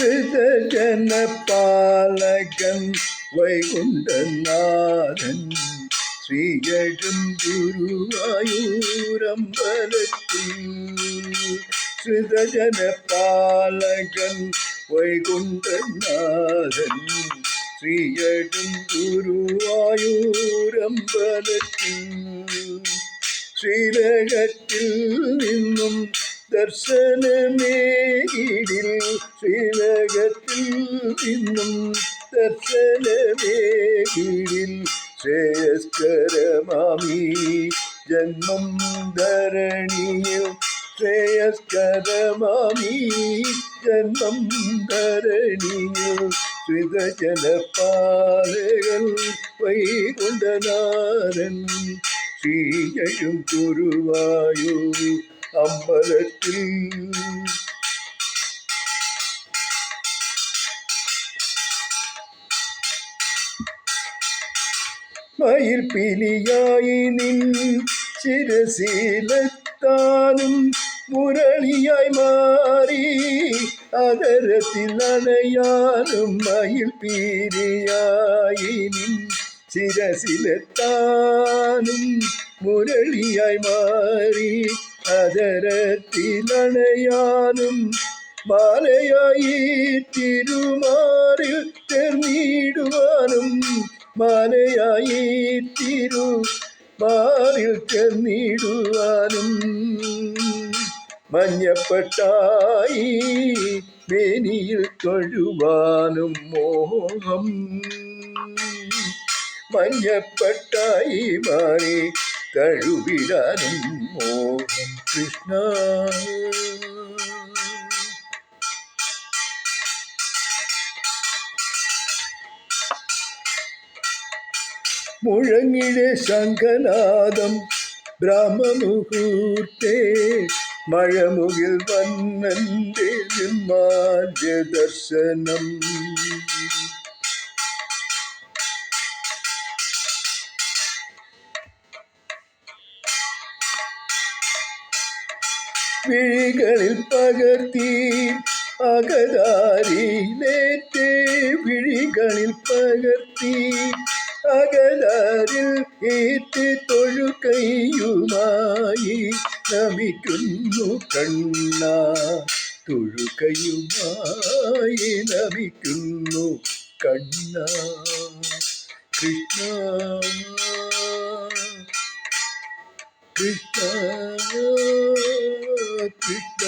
ഹൃദജനപാലകൻ വൈകുണ്ഠനാഥൻ ശ്രീയഴും ഗുരുവായൂരമ്പലത്തിൽ. ശ്രുതജനപാലകൻ വൈകുണ്ഠനാഥൻ ശ്രീയഴും ഗുരുവായൂരമ്പലത്തിൽ. ശ്രീരകത്തിൽ നിന്നും ദർശനമേകിടിൽ ശ്രീനഗത്തിൽ നിന്നും ദർശനമേടിൽ ശ്രേയസ്കരമാമി. ജന്മം ധരണിയിൽ ശ്രേയസ്കരമാമി. ജന്മം ധരണിയിൽ ശ്രിതജനപാലകൾ വൈകുണ്ഠനാരൻ ശ്രീജയും കുരുവായു அம்பலத்தில். மயில் பிலியாயினின் சிறசீலத்தானும் முரளியாய் மாறி அதரத்தில் அணையாலும் மயில் பீரியாயினின் சிறசிலத்தானும் முரளியாய் மாறி അതരത്തിലണയാനും മാലയായി തിരുമാറിൽ തെർന്നിടുവാനും മാലയായി തിരു മാറിൽ ചെന്നിടുവാനും മഞ്ഞപ്പെട്ടായി മേനിയിൽ കഴുവാനും മോഹം മഞ്ഞപ്പെട്ടായി മാറി കഴുവിടാനും മോഹം. കൃഷ്ണ. മുഴങ്ങിലെ ശംഖനാദം ബ്രഹ്മമുഹൂർത്തേ മഴമുകിൽ വന്നന്റെ നിർമാല്യ ദർശനം വിഴികളിൽ പകർത്തി അകതാരിയിലേറ്റേ വിഴികളിൽ പകർത്തി അകലാരിൽ ഏറ്റ് തൊഴുകയുമായി നമിക്കുന്നു കണ്ണ. തൊഴുകയുമായി നമിക്കുന്നു കണ്ണ. കൃഷ്ണ. കൃഷ്ണ.